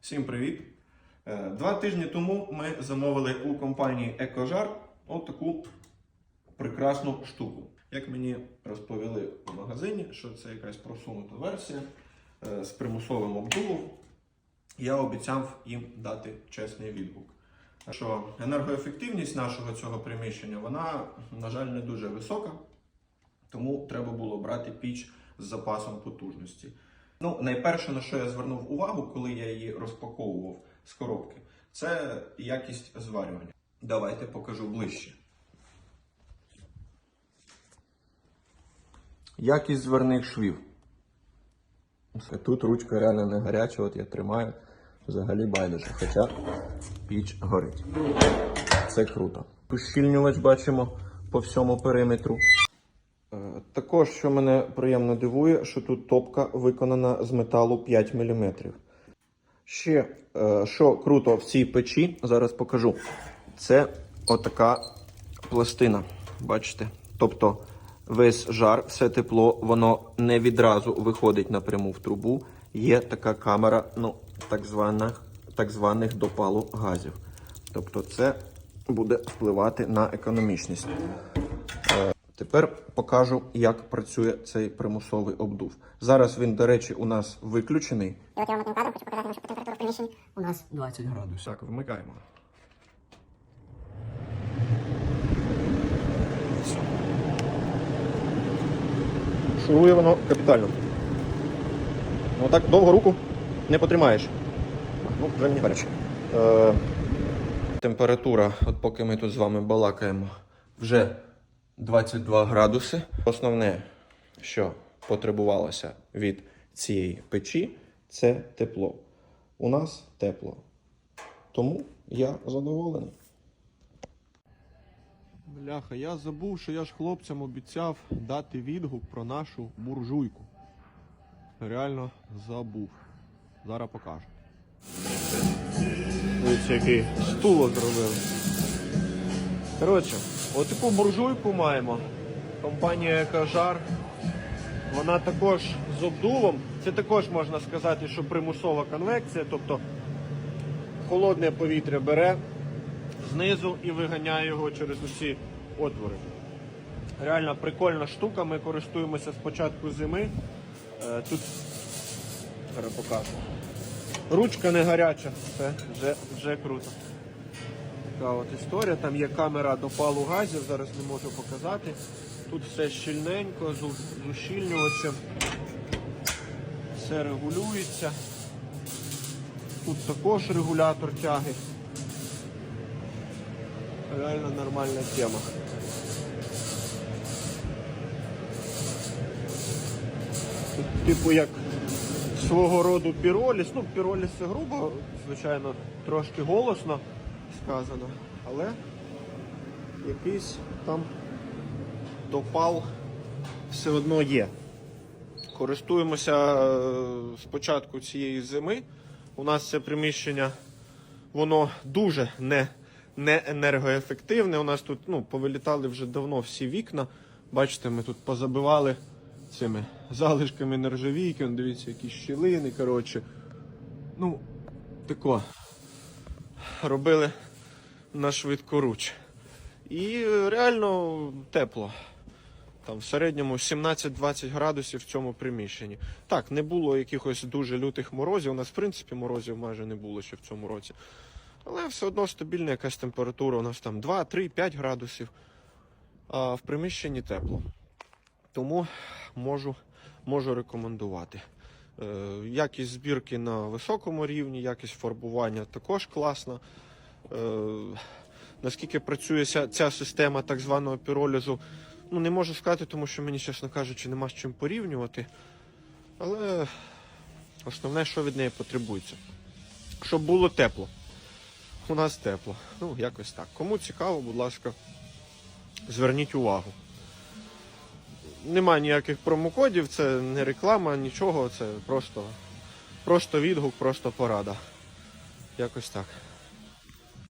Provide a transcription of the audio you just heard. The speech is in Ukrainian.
Всім привіт! Е, Два тижні тому ми замовили у компанії Екожар отаку прекрасну штуку. Як мені розповіли в магазині, що це якась просунута версія е, з примусовим обдувом, я обіцяв їм дати чесний відгук. Що енергоефективність нашого цього приміщення, вона, на жаль, не дуже висока, тому треба було брати піч з запасом потужності. Ну, найперше, на що я звернув увагу, коли я її розпаковував з коробки, це якість зварювання. Давайте покажу ближче. Якість зверних швів. Тут ручка реально не гаряча, от я тримаю взагалі байдуже, хоча піч горить. Це круто. Ущільнювач бачимо по всьому периметру. Е, Також, що мене приємно дивує, що тут топка виконана з металу 5 мм. Ще, е, що круто в цій печі, зараз покажу. Це отака пластина. Бачите? Тобто весь жар, все тепло, воно не відразу виходить напряму в трубу. Є така камера, ну, так званих, так званих допалу газів. Тобто це буде впливати на економічність. Тепер покажу, як працює цей примусовий обдув. Зараз він, до речі, у нас виключений. І от я вам одним кадром хочу показати, вам, що температура в приміщенні у нас 20 градусів. Так, вмикаємо. Шурує воно капітально. Ну так довго руку не потримаєш. Ну, вже мені гаряче. Е, температура, от поки ми тут з вами балакаємо, вже 22 градуси. Основне, що потребувалося від цієї печі, це тепло. У нас тепло. Тому я задоволений. Бляха, я забув, що я ж хлопцям обіцяв дати відгук про нашу буржуйку. Реально забув. Зараз покажу. Дивіться, який стуло зробили. Коротше, отаку буржуйку маємо. Компанія Екожар. Вона також з обдувом. Це також можна сказати, що примусова конвекція, тобто холодне повітря бере знизу і виганяє його через усі отвори. Реально прикольна штука, ми користуємося з початку зими. Е, Тут покажу. Ручка не гаряча, це вже, вже круто. Така от історія. Там є камера допалу газів, зараз не можу показати. Тут все щільненько, з ущільнювачем. Все регулюється. Тут також регулятор тяги. Реально нормальна тема. Тут, типу, як свого роду піроліс. Ну, піроліс це грубо, звичайно, трошки голосно сказано, але якийсь там допал все одно є. Користуємося е, спочатку цієї зими. У нас це приміщення, воно дуже не, не енергоефективне. У нас тут ну, повилітали вже давно всі вікна. Бачите, ми тут позабивали цими залишками нержавійки. Дивіться, які щілини. Коротше. Ну, тако. Робили на швидкоруч. І е, реально тепло. Там в середньому 17-20 градусів в цьому приміщенні. Так, не було якихось дуже лютих морозів. У нас, в принципі, морозів майже не було ще в цьому році. Але все одно стабільна якась температура. У нас там 2, 3, 5 градусів. А в приміщенні тепло. Тому можу, можу рекомендувати. Е, якість збірки на високому рівні, якість фарбування також класна. Е, наскільки працює ця, система так званого піролізу, ну не можу сказати, тому що мені, чесно кажучи, нема з чим порівнювати. Але основне, що від неї потребується. Щоб було тепло. У нас тепло. Ну, якось так. Кому цікаво, будь ласка, зверніть увагу. Нема ніяких промокодів, це не реклама, нічого, це просто, просто відгук, просто порада. Якось так.